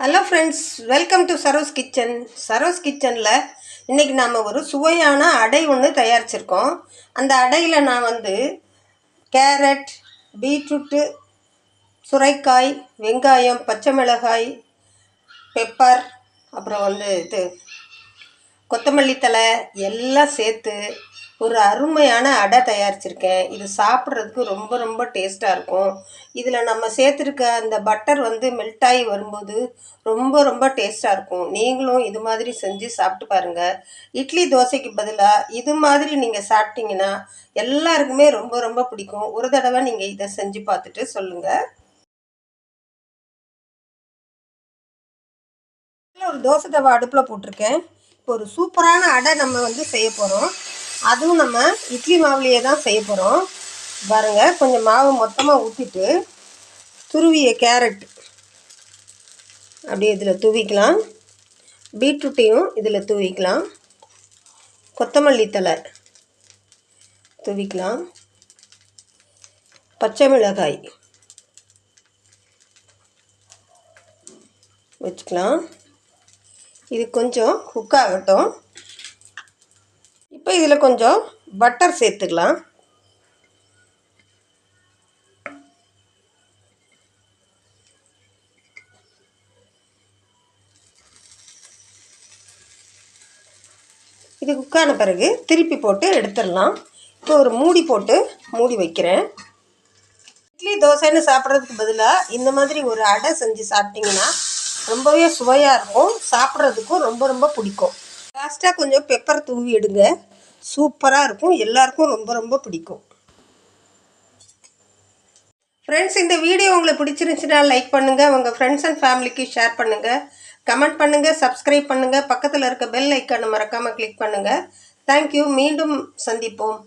Hello friends welcome to Saro's kitchen Saro's கிச்சனில் இன்றைக்கி நாம் ஒரு சுவையான அடை ஒன்று தயாரிச்சிருக்கோம். அந்த அடையில் நான் வந்து கேரட் பீட்ரூட்டு சுரைக்காய் வெங்காயம் பச்சை மிளகாய் பெப்பர் அப்புறம் வந்து இது கொத்தமல்லி தழை எல்லாம் சேர்த்து ஒரு அருமையான அடை தயாரிச்சிருக்கேன். இது சாப்பிட்றதுக்கு ரொம்ப ரொம்ப டேஸ்ட்டாக இருக்கும். இதில் நம்ம சேர்த்துருக்க அந்த பட்டர் வந்து மெல்ட் ஆகி வரும்போது ரொம்ப ரொம்ப டேஸ்ட்டாக இருக்கும். நீங்களும் இது மாதிரி செஞ்சு சாப்பிட்டு பாருங்கள் இட்லி தோசைக்கு பதிலாக இது மாதிரி நீங்கள் சாப்பிட்டீங்கன்னா எல்லாருக்குமே ரொம்ப ரொம்ப பிடிக்கும். ஒரு தடவை நீங்கள் இதை செஞ்சு பார்த்துட்டு சொல்லுங்கள் ஒரு தோசை தவா அடுப்பில் போட்டிருக்கேன். இப்போ ஒரு சூப்பரான அடை நம்ம வந்து செய்ய போகிறோம் அதுவும் நம்ம இட்லி மாவுலேயே தான் செய்ய போகிறோம் பாருங்க கொஞ்சம் மாவு மொத்தமாக ஊற்றிட்டு துருவிய கேரட் அப்படியே இதில் தூவிக்கலாம். பீட்ரூட்டையும் இதில் தூவிக்கலாம். கொத்தமல்லி தழை தூவிக்கலாம். பச்சை மிளகாய் வச்சுக்கலாம். இது கொஞ்சம் குக் ஆகட்டும். இப்போ இதில் கொஞ்சம் பட்டர் சேர்த்துக்கலாம். இது குக்கான பிறகு திருப்பி போட்டு எடுத்துடலாம். இப்போ ஒரு மூடி போட்டு மூடி வைக்கிறேன். இட்லி தோசைன்னு சாப்பிட்றதுக்கு பதிலாக இந்த மாதிரி ஒரு அடை செஞ்சு சாப்பிட்டிங்கன்னா ரொம்பவே சுவையாக இருக்கும். சாப்பிட்றதுக்கும் ரொம்ப ரொம்ப பிடிக்கும். லாஸ்ட்டாக கொஞ்சம் பெப்பர் தூவி எடுங்க. சூப்பராக இருக்கும். எல்லாருக்கும் ரொம்ப ரொம்ப பிடிக்கும். ஃப்ரெண்ட்ஸ் இந்த வீடியோ உங்களுக்கு பிடிச்சிருந்துச்சுன்னா லைக் பண்ணுங்கள் உங்கள் ஃப்ரெண்ட்ஸ் அண்ட் ஃபேமிலிக்கு ஷேர் பண்ணுங்கள் கமெண்ட் பண்ணுங்கள் சப்ஸ்கிரைப் பண்ணுங்கள் பக்கத்தில் இருக்க பெல் ஐக்கானை மறக்காமல் கிளிக் பண்ணுங்கள் தேங்க்யூ மீண்டும் சந்திப்போம்.